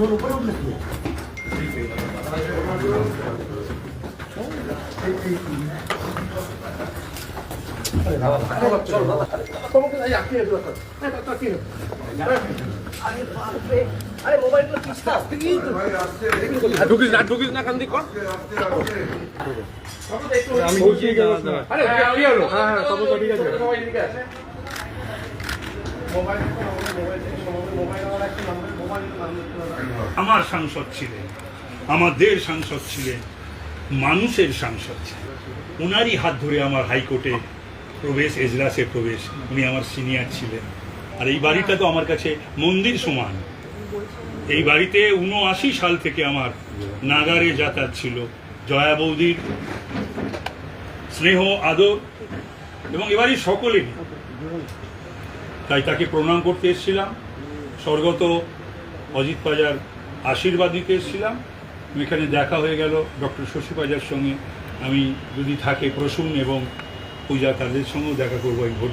তোর উপরে উঠলে কি ঢুকিস না ঢুকিস না কান দিক কর। আমি আরে হ্যাঁ হ্যাঁ তো ঠিক আছে। আমার সাংসদ ছিলেন, আমাদের সাংসদ ছিলেন, মানুষের সাংসদ ছিলেন। ওনারই হাত ধরে আমার হাইকোর্টে প্রবেশ, এজলাসে প্রবেশ। উনি আমার সিনিয়র ছিলেন। আর এই বাড়িটা তো আমার কাছে মন্দির সমান। এই বাড়িতে উনআশি সাল থেকে আমার নাগারে যাতায়াত ছিল। জয়া বৌদির স্নেহ, আদর এবং এবারই সকলেরই। তাই তাকে প্রণাম করতে এসেছিলাম। স্বর্গত অজিত পাজার আশীর্বাদ দিতে এসেছিলাম। এখানে দেখা হয়ে গেল ডক্টর শশী পাজার সঙ্গে। আমি যদি থাকে প্রসূন এবং পূজা তাদের সঙ্গেও দেখা করব এই ভোট